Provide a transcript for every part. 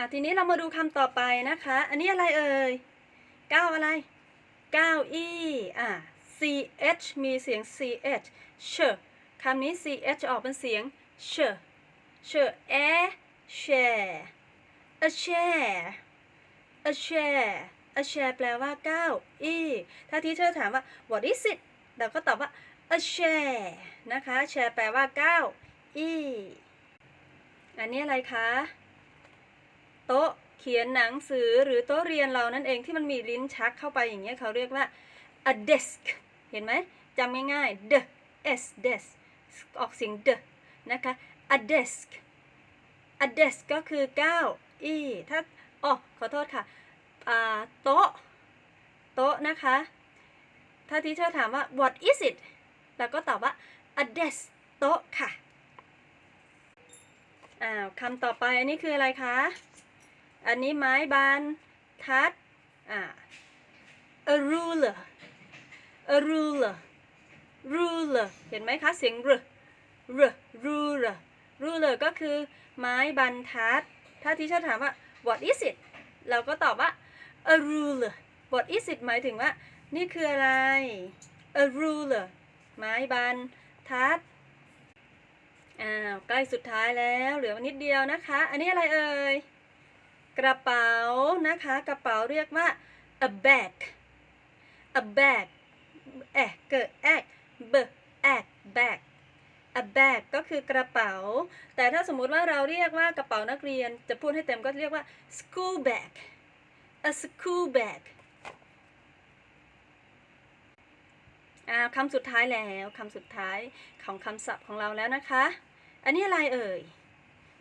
อะทีนี้เรามาดูคำต่อไปนะคะ อันนี้อะไรเอ่ยเก้าอะไรเก้าอี้อะ ch มีเสียง ch เชคำนี้ ch ออกเป็นเสียงเชเชแอ share a chair a chair a chair แปลว่าเก้าอี้ถ้าที่เธอถามว่า what is it เราก็ตอบว่า a chair นะคะ chair แปลว่าเก้าอี้อันนี้อะไรคะ โต๊ะเขียนหนังสือหรือโต๊ะเรียนเรานั่นเองที่มันมีลิ้นชักเข้าไปอย่างเงี้ยเขาเรียกว่า a desk เห็นไหมจำง่ายๆ the s desk ออกเสียง the นะคะ a desk a desk ก็คือเก้าอี้ถ้าอ๋อขอโทษค่ะโต๊ะ โต๊ะนะคะ ถ้าทีเชอร์ถามว่า what is it เราก็ตอบว่า a desk โต๊ะค่ะอ้าวคำต่อไปอันนี้คืออะไรคะ อันนี้ไม้บรรทัดอ่า a ruler a ruler ruler เห็นไหมคะ เสียง r r ruler ruler ก็คือไม้บรรทัด ถ้าที่ชาถามว่า what is it เราก็ตอบว่า a ruler what is it หมายถึงว่า นี่คืออะไร a ruler ไม้บรรทัด อ้าว ใกล้สุดท้ายแล้ว เหลือนิดเดียวนะคะ อันนี้อะไรเอ่ย กระเป๋านะคะ กระเป๋าเรียกว่า a bag a bag แอะเกิดแอกเบแอก bag a bag ก็คือกระเป๋า แต่ถ้าสมมุติว่าเราเรียกว่ากระเป๋านักเรียน จะพูดให้เต็มก็เรียกว่า school bag a school bag อ่าคำสุดท้ายแล้วคำสุดท้ายของคำศัพท์ของเราแล้วนะคะ อันนี้อะไรเอ่ย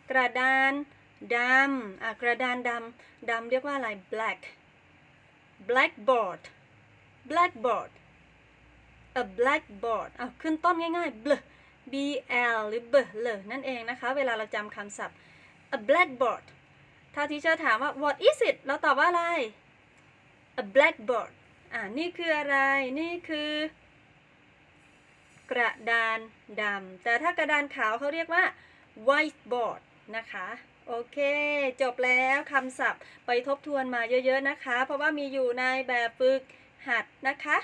กระดาน ดำอะกระดานดำดำเรียกว่าอะไร black blackboard blackboard a blackboard อะขึ้นต้นง่ายๆ bl b l หรือ b l นั่นเองนะคะ เวลาเราจำคำศัพท์ a blackboard ถ้าทีเชอร์ถามว่า what is it เราตอบว่าอะไร a blackboard อ่านี่คืออะไร นี่คือ กระดานดำ แต่ถ้ากระดานขาวเขาเรียกว่า whiteboard นะคะ โอเค จบแล้วคำศัพท์ไปทบทวนมาเยอะๆนะคะ เพราะว่ามีอยู่ในแบบฝึกหัดนะคะ